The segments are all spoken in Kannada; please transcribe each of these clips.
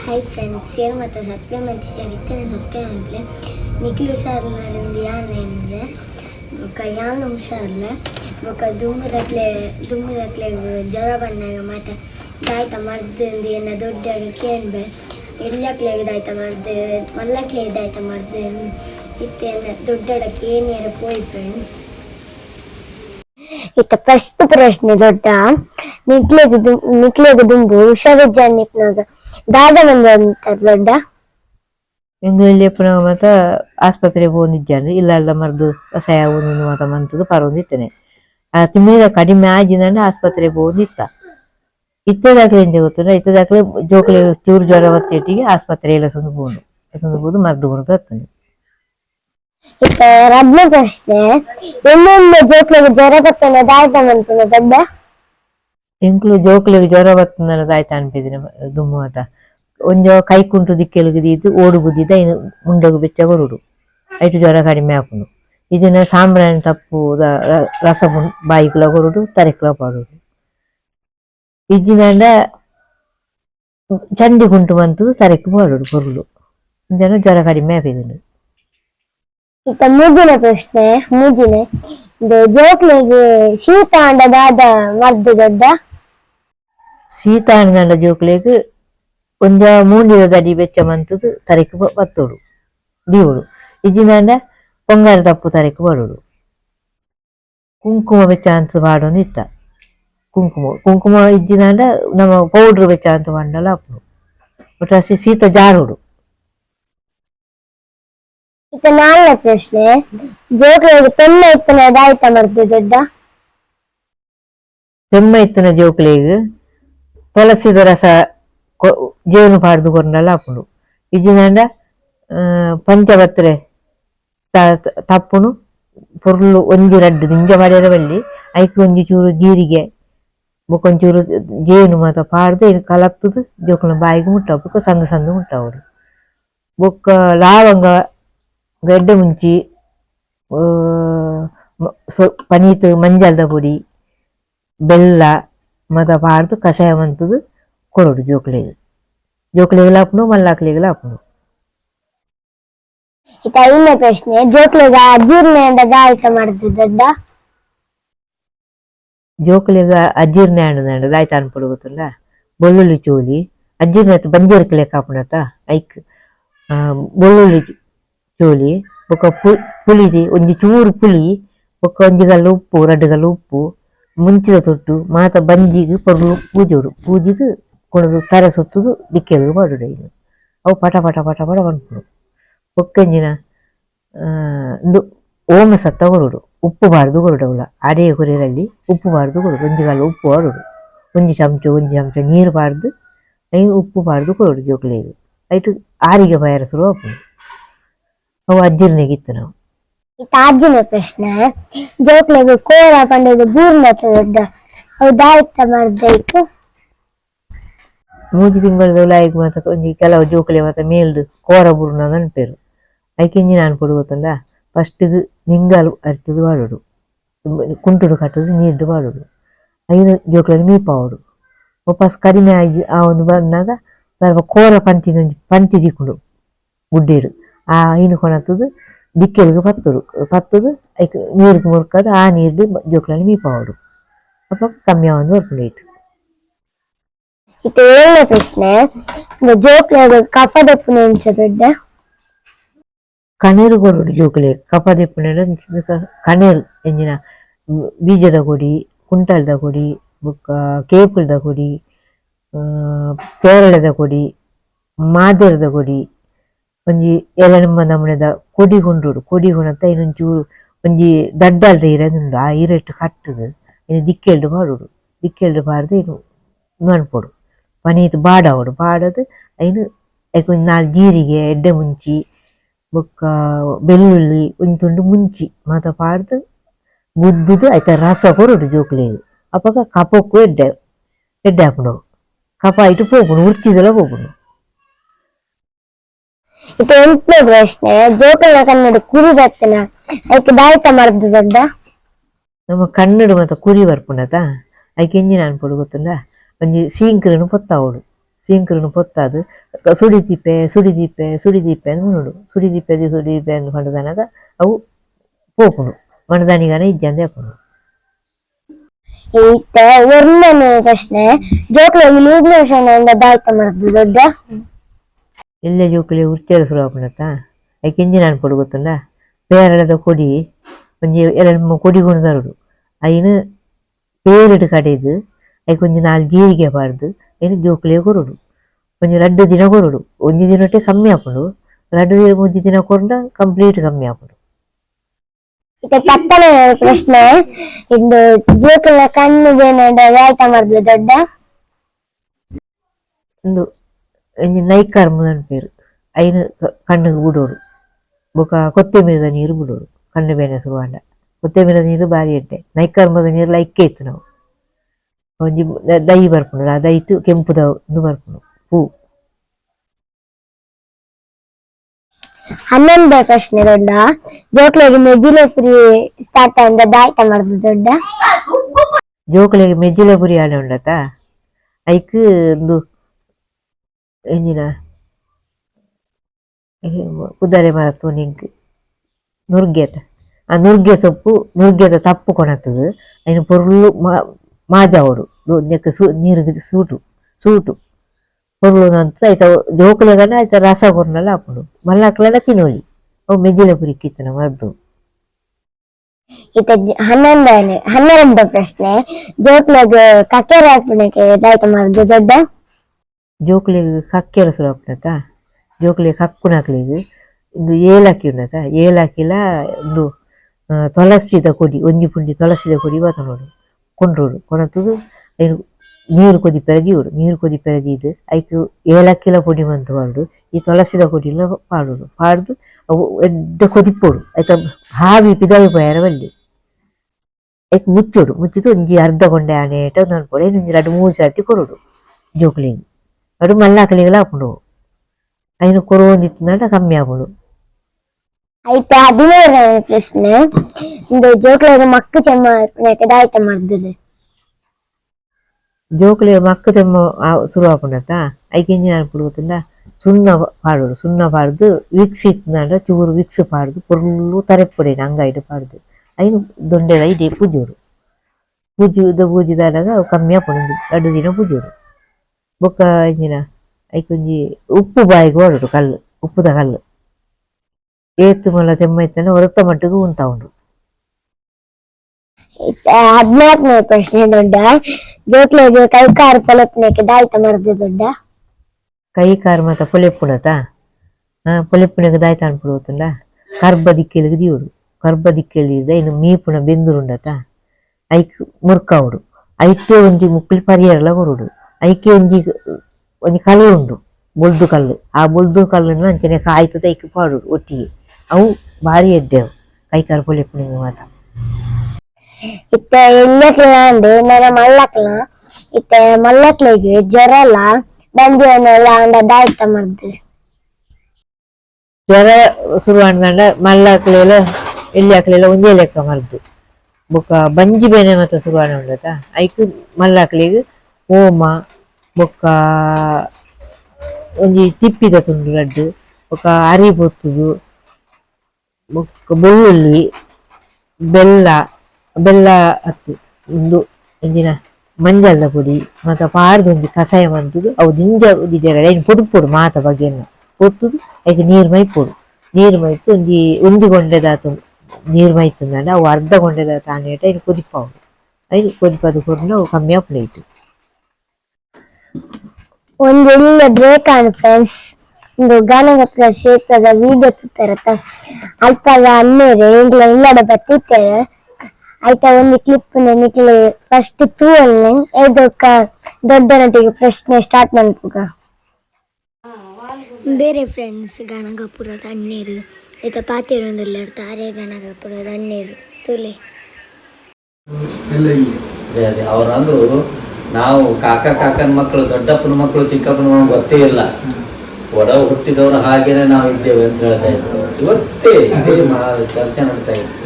ಹಾಯ್ ಫ್ರೆಂಡ್ಸ್ ಸೇರು ಮತ್ತು ಸತ್ಯ ಮತ್ತು ಚರಿತ್ರೆ ಸತ್ಯ ಅಂತಲೇ ನಿಖಿಲ್ ಹುಷಾರಿಲ್ಲ ಯಾನೇನಿದೆ ఒక ಯಾನು ಹುಷಾರಿಲ್ಲ ఒక ದುಮ್ಮಿದತ್ಲೆ ದುಮ್ಮಿದತ್ಲೆ ಜ್ವರ ಬಂದಾಗ ಮತ್ತೆ ದಾಯ್ತ ಮರ್ದು ಏನ ದೊಡ್ಡ ಕೇಳ್ಬೆ ಎಲ್ಲಕ್ಲೆ ಇದಾಯ್ತ ಮರ್ದು ಮಲ್ಲಕ್ಲೆ ಇದಾಯ್ತ ಮರ್ದು ಇತ್ತೇನ ದೊಡ್ಡಡಕ್ಕೆ ಏನೇರ ಪೋಯ್ ಫ್ರೆಂಡ್ಸ್ ಇತ್ತ ಫಸ್ಟ್ ಪ್ರಶ್ನೆ ದೊಡ್ಡ. ನಿಕ್ಲೆಗ್ ನಿಕ್ಲೆಗ್ ದುಂಬು ನಿಕ್ನಾಗ ದಾದ ಅಂತಾರೆ ದೊಡ್ಡ. ಎಂಗಳಲ್ಲಿ ಪುನಃ ಮಾತ ಆಸ್ಪತ್ರೆಗೆ ಹೋಗಿದ್ದಾನೆ ಇಲ್ಲ ಎಲ್ಲ ಮರ್ದು ಕಷಾಯ ಒಂದು ಮಾತ ಮಂತದ್ದು ಪರೊಂದಿತ್ತೇನೆ ತಿಮ್ಮಿದ ಕಡಿಮೆ ಆಗಿದ್ದಾನೆ ಆಸ್ಪತ್ರೆಗೆ ಹೋಗಿತ್ತ ಇತ್ತದಾಗ್ಲೆ ಎಂಜ ಗೊತ್ತಿಲ್ಲ ದಾಖಲೆ ಜೋಕಲೆ ಚೂರು ಜ್ವರ ಒತ್ತಿಟ್ಟಿಗೆ ಆಸ್ಪತ್ರೆ ಎಲ್ಲ ಸಂದು ಬೋದು ಸಂದು ಬೋದು ಮರ್ದು ಕೊಂಡು ಬರ್ತಾನೆ ಇತ್ತ ರಡ್ನೇ ಪ್ರಶ್ನೆ ಇನ್ನೊಂದು ಜೋಕ್ಲಿಗೆ ಜ್ವರ ಬರ್ತನೆ ದಾದ ಅಂತಾನೆ ದೊಡ್ಡ ಎಂಕ್ಲು ಜೋಕ್ಲಿಗೆ ಜ್ವರ ಬರ್ತಂದಲ್ಲ ದಾಯ್ತ ಅನ್ಪಿದಿನ ದುಮ್ಮು ಅಂತ ಒಂಜೋ ಕೈ ಕುಂಟು ದಿಕ್ಕೆಲು ಇದು ಓಡು ಬುದ್ದಿದ್ದ ಇನ್ನು ಮುಂಡಗು ಬೆಚ್ಚ ಕೊರುಡು ಆಯ್ತು ಜ್ವರ ಕಡಿಮೆ ಹಾಕುನು. ಇದನ್ನ ಸಾಂಬ್ರಾಣಿ ತಪ್ಪು ರಸ ಬಾಯಿಗುಲ ಕೊರುಡು ತರೆಕ್ಲ ಪಾಡುಡು ಇಜ್ಜಿನಂಡ ಚಂಡಿ ಕುಂಟು ಬಂತು ತರೆಕ್ ಪಾಡುಡು ಕೊರುಳು ಜನ ಜ್ವರ ಕಡಿಮೆ ಆಪಿದನು ಇತ್ತ ಮುಗಿನ ಪ್ರಶ್ನೆ ಇದು ಜೋಕ್ಲೆಗ್ ಶೀತ ಅಂಡ ದಾದ ಮರ್ದು ದೊಡ್ಡ? ಸೀತಾಣದಂಡ ಜೋಕ್ಲಿಗೆ ಒಂಜ ಮೂಂಡಿದ ದಡಿ ಬೆಚ್ಚ ಮಂತದು ತರೆಕ್ ಬತ್ತೋಡು, ದೀವುಡು. ಇಜ್ಜಿನಂಡ ಪೊಂಗಾರ ತಪ್ಪು ತರೆಕ್ ಬರುಡು. ಕುಂಕುಮ ಬೆಚ್ಚ ಅಂತ ಮಾಡೋನು ಇತ್ತ. ಕುಂಕುಮ ಕುಂಕುಮ ಇಜ್ಜಿನಾಂಡ ನಮ್ಮ ಪೌಡ್ರ್ ಬೆಚ್ಚ ಅಂತ ಮಾಡಲ್ಲ ಅಪ್ಪು. ಒಟ್ಟು ಶೀತ ಜಾರುಡು. ಇತ್ತ ನಾಲ್ನೇ ಪ್ರಶ್ನೆ ಜೋಕಳಿಗೆ ಪೆನ್ನ ಇತ್ತನ ದಾಯ್ತ ಮರ್ದು ದೊಡ್ಡ? ತೆಮ್ಮ ಇತ್ತಿನ ಜೋಕಳಿಗೆ ತುಳಸಿದ ರಸ ಜೇನು ಪಾಡ್ದು ಕೊಂಡಲ ಅಪ್ಪುಡು ಇಜ್ಜಿನಂಡ ತ- ತಪ್ಪುನು ಪೊರ್ಲು ಒಂಜಿ ರಡ್ಡು ದಿಂಜ ಮಾಡ್ಯಾರ ಬಲ್ಲಿ ಐಕ್ ಒಂಜಿ ಚೂರು ಜೀರಿಗೆ ಬೊಕೊಂಚೂರು ಜೇನು ಮಾತ ಪಾಡ್ದು ಇನ್ನು ಕಲತ್ತದು, ಜೋಕುನ ಬಾಯಿಗೆ ಮುಟ್ಟ ಬೊಕ್ಕ ಸಂದು ಸಂದು ಮುಟ್ಟವಡು ಬೊಕ್ಕ ಲಾವಂಗ ಗಡ್ಡೆ ಮುಂಚಿ ಸೊ ಪನೀತ್ ಮಂಜಲ್ದ ಪುಡಿ ಬೆಲ್ಲ ಮದ ಪಾಡ್ದು ಕಷಾಯ ಮಂತದು ಕೊರಡು ಜೋಕ್ಲೆಗೆ ಜೋಕ್ಲೆಗ್ ಹಾಕ್ನು ಮಲ್ಲಾಕ್ಲೆಗ್ ಹಾಕ್ನು ಇತ್ತ ಐದನೇ ಪ್ರಶ್ನೆ ಜೋಕ್ಲೆಗ್ ಅಜೀರ್ಣ ದಾಯ್ತ ಮರ್ದು ದೊಡ್ಡ ಜೋಕುಲೆಗ ಅಜ್ಜೀರ್ಣೆ ಆಂಡದಂಡ ದಾಯ್ತ ಅನ್ಪಡು ಗೊತ್ತಲ್ಲ ಬೆಳ್ಳುಳ್ಳಿ ಚೋಲಿ ಅಜೀರ್ಣ ಬಂಜೇರ್ಕ್ ಲೆಕ್ಕ ಹಾಪುಣತ ಐಕ್ ಬೆಳ್ಳುಳ್ಳಿ ಚೂಲಿ ಬೊಕ ಪು- ಪುಳಿಜಿ ಒಂಜಿ ಚೂರು ಪುಲಿ ಬೊಕ ಒಂಜಿ ಗಲ್ಲ ಉಪ್ಪು ರಡ್ಡ್ ಗಲ್ಲ ಉಪ್ಪು ಮುಂಚಿದ ತೊಟ್ಟು ಮಾತ ಬಂಜಿಗ್ ಪೊರ್ಲು ಪೂಜೋಡು ಪೂಜಿದು ಕೊಣದು ತರ ಸುತ್ತುದು ಬಿಕ್ಕೆಲ್ ಮಾಡುಡು ಇನ್ನು. ಅವು ಪಟ ಪಟ ಪಟ ಪಟ ಬಂದ್ಬಿಡು ಬೊಕ್ಕಂಜಿನ ಆ, ಇಂದು ಓಮ ಸತ್ತ ಹೊರಡು ಉಪ್ಪು ಬಾರ್ದು ಹೊರಡು ಅವಳ ಅಡೆಯ ಕೊರೆಯಲ್ಲಿ ಉಪ್ಪು ಬಾರ್ದು ಕೊರುಡು ಒಂಜಿ ಕಾಲ ಉಪ್ಪು ಹೊರಡು ಒಂಜಿ ಚಮಚ ಒಂಜಿ ಚಮಚ ನೀರು ಬಾರ್ದು ಉಪ್ಪು ಬಾರ್ದು ಕೊರುಡು ಜೋಕ್ಲೆಗ್. ಐಟು ಆರಿಗೆ ಬಯರ ಶುರು ಆಪುಂಡು ಅವು ಅಜ್ಜಿರ್ನೆಗೆ ಇತ್ತು ನಾವು ತಾಜಿನ ಪ್ರಶ್ನೆ. ಜೋಕ್ಲೆಗ್ ಕೋರ ಪಂಡದ ಬೂರ್ ದೊಡ್ಡ ಅವು ದಾಯಿತ ಮರ್ದೈತು ಮೂಜಿ ತಿಂಗಳದ ಲಾಯಿಗೆ ಮಾತ ಒಂಜಿ ಕೆಲವು ಜೋಕುಲೆ ಮಾತ ಮೇಲ್ದು ಕೋರ ಬುರ್ನ ಅನ್ಪೇರು ಐಕೆಂಜಿ ನಾನು ಕೊಡು ಗೊತ್ತುಂಡ ಫಸ್ಟಿಗ್ ನಿಂಗಲು ಅರಿತದು ಬಾಡುಡು ಕುಂಟುಡು ಕಟ್ಟುದು ನೀರ್ದು ಬಾಡುಡು ಐನು ಜೋಕ್ಲಲ್ಲಿ ಮೀಪಾವಡು ವಾಪಸ್ ಕಡಿಮೆ ಆಗಿ ಆ ಒಂದು ಬಂದಾಗ ಕೋರ ಪಂತಿನ ಪಂಚಿ ಪಂತಿ ತಿಕ್ಕುಂಡು ಗುಡ್ಡೇಡು. ಆ ಏನು ಕೊಣತ್ತದು ದಿಕ್ಕೆಲಿಗೆ ಪತ್ತುಡು ಪತ್ತದು ಐಕ್ ನೀರಿಗೆ ಮುರುಕದು ಆ ನೀರು ಜೋಕ್ಲಲ್ಲಿ ಮೀಪಾವಡು ಅಪ್ಪ ಕಮ್ಮಿ ಒಂದು ಬರ್ಕೊಂಡಿಟ್ಟು ಇದು ಏಳನೇ ಪ್ರಶ್ನೆ ಜೋಕ್ಲ ಕಫ ದಪ್ಪು ನೆನ್ಸದೊಡ್ಡ ಕಣೇರು ಕೊಡು ಜೋಕ್ಲೆ ಕಫ ದೆಪ್ಪು ಕಣೇರು ಎಂಜಿನ ಬೀಜದ ಕೊಡಿ ಕುಂಟಳದ ಕೊಡಿ ಬುಕ್ಕ ಕೇಪುಳದ ಕೊಡಿ ಪೇರಳದ ಕೊಡಿ ಮಾದರದ ಕೊಡಿ ಒಂಜಿ ಎಲನೆಂಬ ನಮುನೆದ ಕೊಡಿ ಕೊಂಡುಡು ಕೊಡಿ ಕೊಣತ್ತ ಇನ್ನೊಂಚೂರು ಒಂಜಿ ದಡ್ಡಲ್ದ ಇರದುಂಡು ಆ ಇರಟ್ಟು ಕಟ್ಟುದು ಇನ್ನು ದಿಕ್ಕೆಲ್ಡು ಪಾಡುಡು ದಿಕ್ಕೆಲ್ಡು ಪಾಡ್ದು ಇನ್ನು ಮನ್ಪೊಡು ಪನೀತ್ ಬಾಡವಡು ಬಾಡದು ಐನು ಐಕ್ ಒಂಜಿ ನಾಲ್ ಜೀರಿಗೆ ಎಡ್ಡೆ ಮುಂಚಿ ಬೊಕ್ಕ ಬೆಳ್ಳುಳ್ಳಿ ಒಂಜಿ ತುಂಡು ಮುಂಚಿ ಮಾತ ಪಾಡ್ದು ಗುದ್ದುದು ಐತ ರಸ ಕೊರಡು ಜೋಕುಲೆಗ್ ಅಪಗ ಕಪಕ್ಕು ಎಡ್ಡೆ ಎಡ್ಡೆ ಹಾಪುಂಡು ಕಪ ಐಟು ಪೋಪುಂಡು ಉರ್ಚಿದಲ ಪೋಪುಂಡು ಇತ್ತ ಎಂಟನೇ ಪ್ರಶ್ನೆ. ಜೋಕಲ್ನ ಕನ್ನಡ ಕುರಿ ಬರ್ತನ ಅದಕ್ಕೆ ದಾಯ್ತ ಮರ್ದು ದೊಡ್ಡ. ನಮ್ಮ ಕನ್ನಡ ಮಾತ ಕುರಿ ಬರ್ಪುಂಡತ ಐಕೆ ಎಂಜಿನ ಅನ್ಪೊಡು ಗೊತ್ತುಂಡ? ಒಂಜಿ ಸೀಂಕ್ರನು ಪೊತ್ತಾವೊಡು ಸೀಂಕ್ರನು ಪೊತ್ತಾದು ಸುಡಿದೀಪೆ ಸುಡಿದೀಪೆ ಸುಡಿದೀಪೆ ಅಂತ ನೋಡು ಸುಡಿದೀಪೆ ಸುಡಿದೀಪೆ ಅಂತ ಪಂಡದನಾಗ ಅವು ಪೋಪುಂಡು. ಮಣದಾನಿಗಾನ ಇಜ್ಜಂದೆ ಹಾಕೊಂಡು ಈತ ಒಂದನೇ ಪ್ರಶ್ನೆ. ಜೋಕ್ಲ ಇಲ್ಯೂಮಿನೇಷನ್ ದಾಯ್ತ ಮಾಡುದು ದೊಡ್ಡ. ಎಲ್ಲೆ ಜೋಕುಲಿ ಸುರು ಆಪುಣತ್ತ ಐಕೆ ಇಂಜಿನ ಅನ್ಪಡು ಗೊತ್ತುಂಡ? ಪೇರಳದ ಕೊಡಿ ಒಂಜಿ ಎರಡು ಕೊಡಿ ಗುಣದರುಡು. ಅಯ್ಯನು ಪೇರಿಡು ಕಡೆದು ಐಕ್ ಒಂಜಿ ನಾಲ್ ಜೀರಿಗೆ ಬಾರ್ದು ಅಯ್ಯನು ಜೋಕುಲೆ ಕೊರುಡು. ಒಂಜಿ ರಡ್ಡು ದಿನ ಕೊರುಡು. ಒಂಜಿ ದಿನೊಟ್ಟೆ ಕಮ್ಮಿ ಆಪುಂಡು. ರಡ್ಡು ದಿನ ಒಂಜಿ ದಿನ ಕೊರ್ಡ ಕಂಪ್ಲೀಟ್ ಕಮ್ಮಿ ಈತ ಪತ್ತನೇ ಪ್ರಶ್ನೆ. ಇಂದು ಜೋಕುಲ ಕಣ್ಣಿಗೆ ವ್ಯಾಟ ಮಾಡುದು ದೊಡ್ಡ? ಒಂದು ಮುದನ್ ಪೇರು ಐನು ಕಣ್ಣಿಗೆ ಬಿಡೋಡು ಬೊಕ ಕೊತ್ತಂಬರಿದ ನೀರು ಬಿಡೋಡು ಕಣ್ಣು ಬೇನೆ ಶುರುವಾಂಡ ಕೊತ್ತಂಬರಿದ ನೀರು ಬಾರಿ ಎಡ್ಡೆ. ನೈಕಾರ್ಮದ ನೀರು ಲೈಕ್ಕೆ ಇತ್ತು ನಾವು. ಒಂಜಿ ದ- ಬರ್ಪುಂಡು ಆ ದೈತು ಕೆಂಪುದ ಒಂದು ಬರ್ಪುಂಡು ಹೂ ಹನ್ನೊಂದನೇ ಪ್ರಶ್ನೆ ದೊಡ್ಡ. ಜೋಕ್ಲೆಗೆ ಮೆಜಿಲೆ ಪುರಿ ಸ್ಟಾರ್ಟ್ ಅಂತ ದಾಯ್ತ ಮಾಡುದು ದೊಡ್ಡ? ಜೋಕ್ಲೆಗೆ ಮೆಜ್ಜಿಲೆ ಪುರಿ ಆಡ ಉಂಡತ ಐಕ್ ಒಂದು ಎಂಜಿನ ಕುದರೆ ಮರ ತೋನಿಂಕ್ ನುರ್ಗೆತ. ಆ ನುರ್ಗೆ ಸೊಪ್ಪು ನುರ್ಗೆದ ತಪ್ಪು ಕೊಣತದು ಅಯ್ಯ ಪೊರ್ಲು ಮಾಜಾವಡು ನೆಕ್ ಸೂ, ನೀರಿಗೆ ಸೂಟು ಸೂಟು. ಪೊರ್ಲು ಅಂತ ಆಯ್ತ ಜೋಕುಲೆಗನ ಆಯ್ತ, ರಸ ಕೊರ್ನಲ್ಲ ಹಾಕೊಂಡು. ಮಲ್ಲಾಕ್ಲೆಲ್ಲ ತಿನ್ನೋಲಿ. ಅವು ಪುರಿ ಕಿತ್ತನ ಮದ್ದು ಜ- ಹನ್ನೊಂದನೇ, ಹನ್ನೆರಡನೇ ಪ್ರಶ್ನೆ. ಜೋಕ್ಲಗ ಕಕ್ಕೆರೆ ಹಾಕ್ಬಿಡಕ್ಕೆ ಇದಾಯ್ತು ಮದ್ದು ದೊಡ್ಡ? ಜೋಕುಲಿಗೆ ಕಕ್ಕೆಲ ಸುರಪ್ನತ ಹಕ್ಕು ಕಕ್ಕುನಕ್ಲಿಗೆ ಒಂದು ಏಲಕ್ಕಿ ಉಂಡತ ಏಲಕ್ಕಿಲ ಒಂದು ಆ, ತುಳಸಿದ ಕೊಡಿ ಒಂಜಿ ಪುಂಡಿ ತುಳಸಿದ ಕೊಡಿ ಬಾತ ನೋಡು. ಕೊಂಡ್ರೋಡು. ಕೊಣತದು ಐನು ನೀರು ಕೊದಿ ಪೆರದಿಯೋಡು ನೀರು ಕೊದಿ ಪೆರದಿದ್ದು ಐಕು ಏಲಕ್ಕಿಲ ಪುಡಿ ಮಂತ್ ಮಾಡು ಈ ತುಳಸಿದ ಕೊಡಿಲ ಪಾಡೋಡು. ಪಾಡ್ದು ಅವು ಎಡ್ಡೆ ಕೊದಿಪ್ಪೋಡು. ಆಯ್ತ ಹಾವಿ ಪಿದಾಯಿ ಪೋಯಾರ ಬಲ್ಲಿ. ಐಕ್ ಮುಚ್ಚೋಡು. ಮುಚ್ಚಿದು ಒಂಜಿ ಅರ್ಧ ಗೊಂಡೆ ಆನೆಟ ನನ್ಪೊಡು ಐನು ಒಂಜಿ ಎರಡು ಮೂರು ಸರ್ತಿ ಕೊರೋಡು ಜೋಕುಲಿಗೆ. ಅಡು ಮಲ್ಲಾಕಲಿಗೆಲ್ಲ ಹಾಕೊಂಡು ಐನು ಕೊರೊಂದಿತ್ತಂಡ ಕಮ್ಮಿ ಆಗೋಡು ಆಯ್ತ ಹದಿಮೂರನೇ ಪ್ರಶ್ನೆ. ಇಂದು ಜೋಕ್ಲಿಗೆ ಮಕ್ಕ ಚೆಮ್ಮ ಹಾಕ್ಬಿಡಕ್ಕೆ ದಾಯ್ತ ಮಾಡುದು ಜೋಕುಲಿ ಮಕ್ಕ ತೆಮ್ಮ ಶುರು ಆಪುಂಡತ ಐಕೆ ಇಂಜಿನ ಅನ್ಪುಡು ಗೊತ್ತುಂಡ ಸುಣ್ಣ ಪಾಡೋಡು ಸುಣ್ಣ ಪಾಡ್ದು ವಿಕ್ಸ್ ಇತ್ತಂಡ ಚೂರು ವಿಕ್ಸ್ ಪಾಡ್ದು ಪೊರ್ಲು ತರೆಪ್ಪೊಡೇನು ಅಂಗಾಯ್ಡು ಪಾಡ್ದು. ಐನು ದೊಂಡೆದ ಇಡೀ ಪೂಜೋಡು ಪೂಜುದ ಪೂಜಿದಾದಾಗ ಅವು ಕಮ್ಮಿ ಆಪುಂಡು ಎರಡು ದಿನ ಪೂಜೋಡು ಬೊಕ್ಕ ಇಂಜಿನ ಐಕೊಂಜಿ ಉಪ್ಪು ಬಾಯಿಗೆ ಓಡೋಡು ಕಲ್ಲು ಉಪ್ಪುದ ಕಲ್ಲು ಏತು ಮಲ್ಲ ತೆಮ್ಮ ಇತ್ತಂಡ ಹೊರತ ಮಟ್ಟಿಗೆ ಉಂತ ಉಂಡು ಹದಿನಾಲ್ಕನೇ ಪ್ರಶ್ನೆ ದೊಡ್ಡ ಕೈ ಕಾರ್ ಪೊಲಪ್ನಕ್ಕೆ ದಾಯ್ತ ಮಾಡುದು ದೊಡ್ಡ ಕೈ ಕಾರ್ ಮಾತ ಪೊಲೆಪ್ಪುಡತ ಹಾ ಪೊಲೆಪ್ಪುನಗ ದಾಯ್ತ ಅನ್ಪುಡುತ್ತಂಡ ಕರ್ಬ ದಿಕ್ಕೆಲಿಗೆ ದಿಯೋಡು ಕರ್ಬ ದಿಕ್ಕೆಲಿದ ಇನ್ನು ಮೀಪುನ ಬೆಂದುರುಂಡತ ಐಕ್ ಮುರ್ಕಾವುಡು ಐತೆ ಒಂಜಿ ಮುಕ್ಲಿ ಪರಿಯರ್ಲ ಕೊರುಡು ಐಕೆ ಒಂಜಿ ಒಂಜಿ ಕಲ್ಲು ಉಂಡು ಬೊಲ್ದು ಕಲ್ಲು ಆ ಬೊಲ್ದು ಕಲ್ಲುನ ಅಂಚನೆ ಕಾಯ್ತದ ಐಕ್ ಪಾಡು ಒಟ್ಟಿಗೆ ಅವು ಭಾರಿ ಎಡ್ಡೆವು ಕೈ ಕರ್ಕೊಳ್ಳಿ ಪುಣಿಗೆ ಮಾತ ಇತ್ತ ಎಣ್ಣಕ್ಲ ಅಂದು ನನ್ನ ಮಲ್ಲಕ್ಲ ಇತ್ತ ಮಲ್ಲಕ್ಲಿಗೆ ಜ್ವರಲ ಬಂದಿವನ್ನೆಲ್ಲ ಅಂಡ ದಾಯ್ತ ಮಾಡುದು ಜ್ವರ ಶುರು ಮಾಡ್ದಂಡ ಮಲ್ಲ ಹಾಕ್ಲೆಲ್ಲ ಎಲ್ಲಿ ಹಾಕ್ಲೆಲ್ಲ ಒಂದೇ ಲೆಕ್ಕ ಮರ್ದು ಬೊಕ ಬಂಜಿ ಬೇನೆ ಮಾತ್ರ ಶುರು ಉಂಡತ ಐಕು ಮಲ್ಲ ಹಾಕ್ಲಿಗೆ ಓಮ ಬೊಕ್ಕ ಒಂಜಿ ತಿಪ್ಪಿದ ತುಂಡು ಲಡ್ಡು ಬೊಕ ಅರಿ ಬೊತ್ತುದು ಬೊಕ್ಕ ಬೆಳ್ಳುಳ್ಳಿ ಬೆಲ್ಲ ಬೆಲ್ಲ ಹತ್ತು ಒಂದು ಎಂಜಿನ ಮಂಜಲ್ದ ಪುಡಿ ಮಾತ ಪಾಡ್ದು ಒಂಜಿ ಕಷಾಯ ಮಾಡ್ದುದು ಅವು ದಿಂಜ ಉದಿದೆಗಡೆ ಏನು ಪೊಡುಪೊಡು ಮಾತ ಬಗೆಯನ್ನು ಒತ್ತುದು ಐಕೆ ನೀರು ಮೈಪೊಡು ನೀರು ಮೈತು ಒಂಜಿ ಒಂಜಿ ಗೊಂಡೆದಾತು ನೀರು ಮೈತಂದಂಡ ಅವು ಅರ್ಧ ಗೊಂಡೆದ ತಾನೇಟ ಐನು ಕೊದಿಪ್ಪವು ಐನು ಕೊದಿಪ್ಪದು ಕೊರ್ನ ಅವು ಕಮ್ಮಿ ಆಪುನೈತು ಒಂದು ಒಳ್ಳೆ ಬ್ರೇಕ್ ಆನ್ ಫ್ರೆಂಡ್ಸ್ ಒಂದು ಗಾನಗಪ್ಪನ ಕ್ಷೇತ್ರದ ವಿಡಿಯೋ ತುತ್ತಾರತ್ತ ಅಲ್ಪಾಗ ಅನ್ನೇರೆ ಇಂಗ್ಲ ಇಲ್ಲಡ ಬತ್ತಿತ್ತೇವೆ ಆಯ್ತಾ ಒಂದು ಕ್ಲಿಪ್ ನಿಕ್ಲೆ ಫಸ್ಟ್ ತೂವಲ್ನೆ ಎದಕ್ಕ ದೊಡ್ಡ ನಟಿಗೆ ಪ್ರಶ್ನೆ ಸ್ಟಾರ್ಟ್ ಮಾಡ್ಪುಗ ಬೇರೆ ಫ್ರೆಂಡ್ಸ್ ಗಣಗಪುರದ ಅಣ್ಣೀರು ಈತ ಪಾತಿರೊಂದಲ್ಲ ತಾರೆ ಗಣಗಪುರದ ಅಣ್ಣೀರು. ತುಲೆ. ಅವ್ರಂದ್ರು ನಾವು ಕಾಕ ಕಾಕನ ಮಕ್ಕಳು ದೊಡ್ಡಪ್ಪನ ಮಕ್ಕಳು ಚಿಕ್ಕಪ್ಪನ ಮಕ್ಕಳು ಗೊತ್ತೇ ಇಲ್ಲ. ಒಡ ಹುಟ್ಟಿದವರು ಹಾಗೇನೆ ನಾವು ಇದ್ದೇವೆ ಅಂತ ಹೇಳ್ತಾ ಇದ್ರು. ಇವತ್ತೇ ಇದೇ ಚರ್ಚೆ ನಡ್ತಾ ಇತ್ತು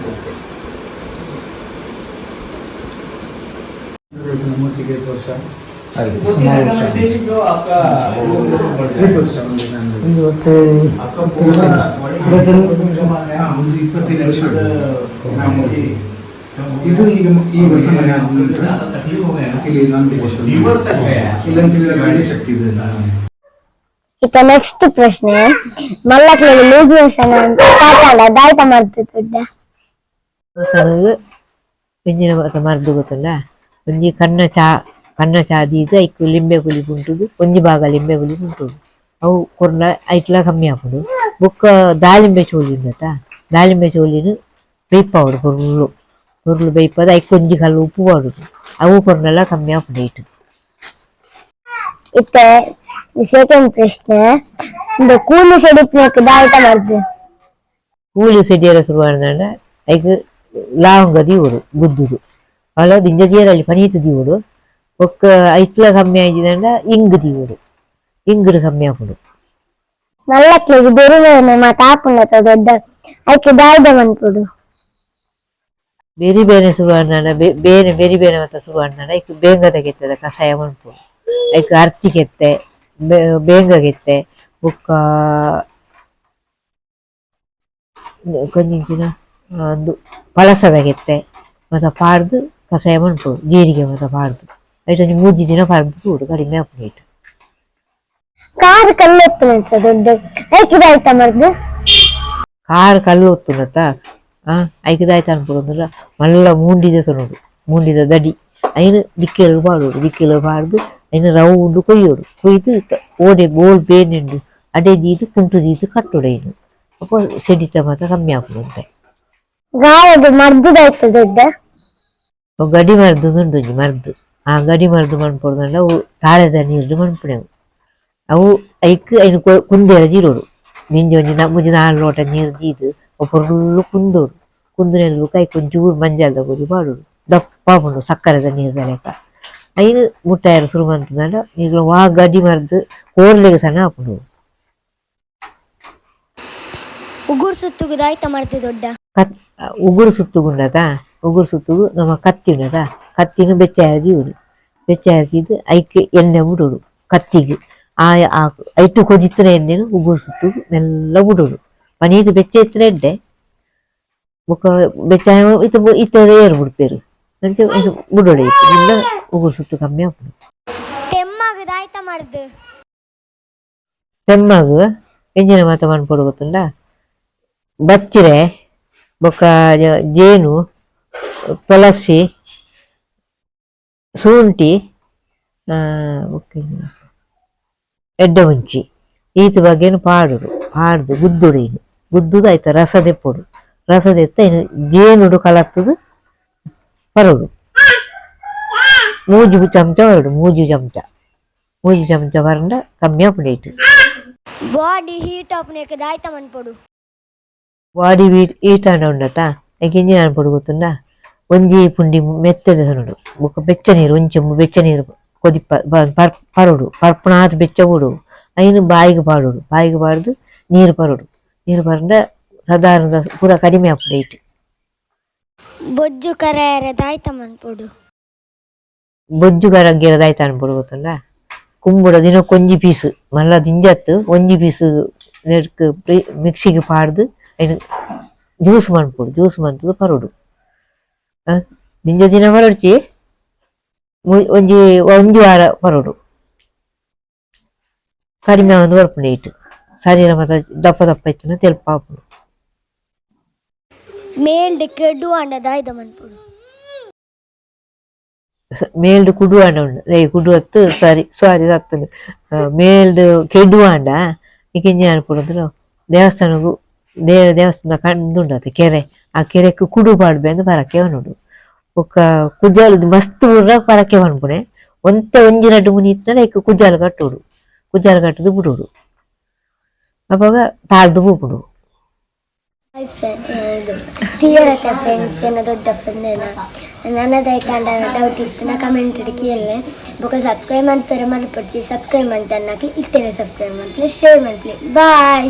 ಐದು ವರ್ಷ. ಒಂದು ಇಪ್ಪತ್ತೈದು ವರ್ಷ ಆಗಿದೆ. ಇದು ಈಗ ಈ ವರ್ಷ ಮನೆ ಆದ ನಂತರ ಇಲ್ಲಿ ನಾಮದೇಶ್ವರ ಇಲ್ಲಂತಿಲ್ಲ ಗಾಳಿ ಶಕ್ತಿ ಇದೆ ನಾನು ಇತ್ತ ನೆಕ್ಸ್ಟ್ ಪ್ರಶ್ನೆ. ಮಲ್ಲಕ್ಲೆ ಲೂಸ್ ಮೋಷನ್ ಅಂತ ಕಾತಾಡ ದಾಯ್ತ ಮಾಡ್ತಿದ್ದ ಬೆಂಜಿನ ಮಾತ ಮರ್ದು ಗೊತ್ತಲ್ಲ? ಒಂಜಿ ಕಣ್ಣ ಚಾ ಕಣ್ಣ ಚಾದೀದ ಐಕು ಲಿಂಬೆ ಗುಲಿ ಉಂಟುದು ಒಂಜಿ ಭಾಗ ಲಿಂಬೆ ಗುಲಿ ಉಂಟುದು ಅವು ಕೊರ್ನ ಐಟ್ಲ ಕಮ್ಮಿ ಆಪುಂಡು ಬೊಕ್ಕ ದಾಳಿಂಬೆ ಚೋಲಿ ಉಂಡತ ದಾಳಿಂಬೆ ಚೋಳಿನ ಬೇಯ್ಪಾವುಡು ಪೊರ್ಲು ಪೊರ್ಲು ಬೇಯ್ಪದ ಐಕ್ ಒಂಜಿ ಕಲ್ಲು ಉಪ್ಪು ಮಾಡುದು ಅವು ಕೊರ್ನೆಲ್ಲ ಕಮ್ಮಿ ಆಪುಂಡು ಐಟು ಇತ್ತ ಸೆಕೆಂಡ್ ಪ್ರಶ್ನೆ இந்த கூலி செடிப்புக்கு ದಾಯ್ತ ಮಾಡ್ದು ಕೂಲಿ ಸೆಡಿಯರ ಶುರುವಾಡ ಐಕ್ ಲಾವಂಗ ದೀವಡು ಗುದ್ದುದು ಅಲ್ಲ ದಿಂಜ ದೀರಲ್ಲಿ ಪನೀತು ದೀವಡು ಒಕ್ಕ ಐಟ್ಲ ಕಮ್ಮಿ ಆಯ್ತಿದಂಡ ಇಂಗ್ ದೀವಡು ಇಂಗುಡು ಕಮ್ಮಿ ಆಪುಡು ಮಲ್ಲಕ್ಲೆಗ್ ಬೆರುವೇನೆ ಮಾತ ಆಪುಂಡತ ದೊಡ್ಡ ಐಕೆ ದಾಯ್ದ ಮನ್ಪುಡು ಬೇರೆ ಬೇರೆ ಸುವರ್ಣ ಬೇರೆ ಬೇರೆ ಬೇರೆ ಮತ್ತ ಸುವರ್ಣ ಐಕ್ ಬೇಂಗದ ಗೆತ್ತದ ಕಷಾಯ ಉಂಟು ಐಕ್ ಅರ್ತಿ ಗೆತ್ತೆ ಬೇಂಗ ಗೆತ್ತೆ ಬುಕ್ಕ ಕೊಂಜಿಂಚಿನ ಒಂದು ಪಳಸದ ಗೆತ್ತೆ ಮತ್ತ ಪಾಡ್ದು ಕಷಾಯ ಮನ್ಪುಡು ನೀರಿಗೆ ಮತ್ತ ಪಾಡ್ದು ಐಟೊಂದು ಮೂಜಿ ದಿನ ಪಾಡ್ದು ಕೂಡು ಕಡಿಮೆ ಐಟು ಕಾರ್ ಕಲ್ಲು ಒತ್ತು ದೊಡ್ಡ ಐಕೆ ದಾಯ್ತ ಮಾಡ್ದು ಕಾರ್ ಕಲ್ಲು ಒತ್ತುನತ್ತ ಆ ಐಕದಾಯ್ತು ಅನ್ಪಡೋದಿಲ್ಲ ಮಲ್ಲ ಮೂಂಡಿದ ಸೊನೋಡು ಮೂಂಡಿದ ದಡಿ ಐನು ದಿಕ್ಕೆಲು ಪಾಡೋಡು ದಿಕ್ಕೆಲು ಪಾಡ್ದು ಐನು ರೌಂಡು ಕೊಯ್ಯೋಡು ಕೊಯ್ದು ತ- ಓಡೆ ಗೋಲ್ ಬೇನೆಂಡು ಅಡೆ ದೀದು ಕುಂಟು ದೀದು ಕಟ್ಟೋಡು ಐನು ಅಪ್ಪ ಸೆಡಿತ ಮಾತ್ರ ಕಮ್ಮಿ ಆಪುಡುಂತೆ ಗಾಯದು ಮರ್ದು ದಾಯ್ತ ದೊಡ್ಡ ಅವು ಗಡಿ ಮರ್ದು ಉಂಡು ಒಂಜಿ ಮರ್ದು ಆ ಗಡಿ ಮರ್ದು ಮನ್ಪೊಡ್ದಂಡ ಅವು ತಾಳೆದ ನೀರ್ದು ಮನ್ಪುಣೆವು ಅವು ಐಕ್ ಐನು ಕೊ- ಕುಂದೆರ ಜೀರೋಡು ನಿಂಜೆ ಒಂಜಿ ನ- ಮುಂಜಿ ನಾಲ್ ಲೋಟ ನೀರು ಜೀದು ಒಬ್ಬರು ಕುಂದೂರು. ಕುಂದೂರು ನೆಲ್ಲು ಕೈ ಒಂಚೂರು ಮಂಜಾಲ್ದ ಗೋಜಿ ಪಾಡೋಡು ದಪ್ಪ ಉಂಡು ಸಕ್ಕರೆದ ನೀರ್ದ ಲೆಕ್ಕ ಐನು ಮುಟ್ಟಾಯರು ಶುರು ಮಂತಂಡ ಈಗ ವಾ ಗಡಿ ಮರ್ದು ಕೋರ್ಲೆಗೆ ಸಣ್ಣ ಹಾಕೊಂಡು ಉಗುರ್ ಸುತ್ತುಗು ದಾಯ್ತ ಮಾಡ್ದು ದೊಡ್ಡ? ಕತ್ ಉಗುರು ಸುತ್ತುಗುಂಡದ ಉಗುರು ಸುತ್ತುಗು ನಮ್ಮ ಕತ್ತಿ ಉಂಡದ? ಕತ್ತಿನ ಬೆಚ್ಚ ಹರಿಯುವುದು ಬೆಚ್ಚ ಹರಿಸಿದ್ದು ಐಕ್ಕೆ ಎಣ್ಣೆ ಬಿಡೋಡು ಕತ್ತಿಗೆ. ಆ ಆ ಐಟು ಕೊದಿತ್ತಿನ ಎಣ್ಣೆನು ಉಗುರು ಸುತ್ತುಗು ಮೆಲ್ಲ ಬಿಡೋಡು ಬೊಕ್ಕ ಬೆಚ್ಚ ಇತ್ತ ಇತ್ತ ಏರು ಬಿಡ್ಪೇರು ಅಂಚೆ ಇದು ಬಿಡೋಡು ಇತ್ತು. ಇಲ್ಲ ಉಗುರು ಸುತ್ತು ಕಮ್ಮಿ ಆಗ್ಬೋದು. ತೆಮ್ಮಾಗ ದಾಯ್ತ ಮಾಡ್ದು ತೆಮ್ಮಾಗ ಎಂಜಿನ ಮಾತ ಮಾಡ್ಕೊಡು ಗೊತ್ತುಂಡ ಬಚ್ಚಿರೆ ಬೊಕ್ಕ ಜೇನು ತುಳಸಿ ಶುಂಠಿ? ಎಡ್ಡೆ ಮುಂಚಿ. ಈತ ಬಗ್ಗೆನು ಪಾಡುಡು ಪಾಡ್ದು ಗುದ್ದುಡೀನು ಗುದ್ದುದು ಆಯ್ತು ರಸ ದೆಪ್ಪುಡು ರಸ ದೆತ್ತ ಇನ್ನು ಜೇನುಡು ಕಲತ್ತದು ಬರೋಡು ಮೂಜು ಚಮಚ ಹೊರಡು ಮೂಜು ಚಮಚ ಮೂಜು ಚಮಚ ಬರಂಡ ಕಮ್ಮಿ ಆಪುಂಡು ಬಾಡಿ ಹೀಟ್ ಆಪುನೇಕ ದಾಯ್ತ ಮನ್ಪೊಡು ಬಾಡಿ ವೀಟ್ ಈಟಾಂಡ ಉಂಡತ ಎಂಜಿನ ಅನ್ಪಡು ಗೊತ್ತುಂಡ ಒಂಜಿ ಪುಂಡಿ ಮೆತ್ತದ ಸೊನಡು ಬೊಕ ಬೆಚ್ಚ ನೀರು ಒಂಚಿ ಬೆಚ್ಚ ನೀರು ಕೊದಿಪ್ಪ ಬ- ಪರ್ ಪರೋಡು ಪರ್ಪಣಾತ್ ಬೆಚ್ಚ ಬಿಡು ಐನು ಬಾಯಿಗೆ ಪಾಡೋಡು ಬಾಯಿಗೆ ಪಾಡ್ದು ನೀರು ಪರೋಡು ನೀರು ಪರಂಡ ಸಾಧಾರಣ ಪೂರ ಕಡಿಮೆ ಆಪುಡು ಐಟ್ ಬೊಜ್ಜು ಕರೆಯರ ದಾಯ್ತ ಮನ್ಪೊಡು ಬೊಜ್ಜು ಗರಗ್ಗೆರ ದಾಯ್ತ ಅನ್ಪಡು ಗೊತ್ತುಂಡ ಕುಂಬುಡ ದಿನ ಒಂಜಿ ಪೀಸ್ ಮಲ್ಲ ದಿಂಜತ್ತು ಒಂಜಿ ಪೀಸ್ ನೆಡ್ಕ್ ಮಿಕ್ಸಿಗೆ ಪಾಡ್ದು ಐನು ಜ್ಯೂಸ್ ಮನ್ಪುಡು ಜ್ಯೂಸ್ ಮಂತದು ಪರೋಡು ಆ, ದಿಂಜ ದಿನ ಪರಡ್ಚಿ ಮು- ಒಂಜಿ ಒಂಜಿ ವಾರ ಪರೋಡು ಕಡಿಮೆ ಒಂದು ಬರ್ಪುಂಡು ಇಟ್ಟು ಶರೀರ అంతా ದಪ್ಪ ದಪ್ಪ ಇತ್ತು ತೆಲ್ಪ ಆಪುಂಡು ಮೇಲ್ಡ್ ಕೆಡು ಅಂಡ ದಾಯ್ದ ಮನ್ಪೊಡು. ಸ- ಮೇಲ್ಡು ಕುಡುವಾಂಡ ಉಂಡು ರೇ ಕುಡುವತ್ತು ಸಾರಿ ಸಾರಿ ಸತ್ತದು ಮೇಲ್ಡು ಕೆಡುವಾಂಡ ಎಂಜಿ ಅನ್ಪುಡು ದೇವಸ್ಥಾನಗೂ ದೇವ ದೇವಸ್ಥಾನ ಕಂಡುಂಡತೆ ಕೆರೆ. ಆ ಕೆರೆಕ್ ಕುಡು ಪಾಡ್ಬೆ ಅಂದ್ ಪರಕೆ ಅವನುಡು ಕುಜಾಲು ಮಸ್ತ್ ಊರ ಪರಕೆ ಪನ್ಪುಣೆ ಒಂತೆ ಒಂಜಿ ರಡ್ಡು ಮುನಿ ಇಕ್ಕ ಕುಜಾಲು ಕಟ್ಟುಡು. ಕುಜಾಲು ಕಟ್ಟದು ಬಿಡುಡು. ಅವಾಗ ತಾಳ್ದು ಬಿಡು ಹಾಯ್ ಫ್ರೆಂಡ್ ಇದು ಕ್ಲಿಯರ್ ಆಯ್ತಾ ಫ್ರೆಂಡ್ಸ್ ಏನ ದೊಡ್ಡ ಫ್ರೆಂಡ್ ನನ್ನದೈ ಕಂಡ ಡೌಟ್ ಇತ್ತು. ನಾ ಕಮೆಂಟ್ ಕೇಳಲೆ ಬೊಕ ಸಬ್ಸ್ಕ್ರೈಬ್ ಮಾಡ್ತಾರೆ ಮಲ್ಪಡ್ಸಿ ಸಬ್ಸ್ಕ್ರೈಬ್ ಮಾಡ್ತಾರೆ ನಾಕಿ ಇಷ್ಟೇನೆ ಸಬ್ಸ್ಕ್ರೈಬ್ ಮಾಡ್ಲಿ ಶೇರ್ ಮಾಡ್ಲಿ ಬಾಯ್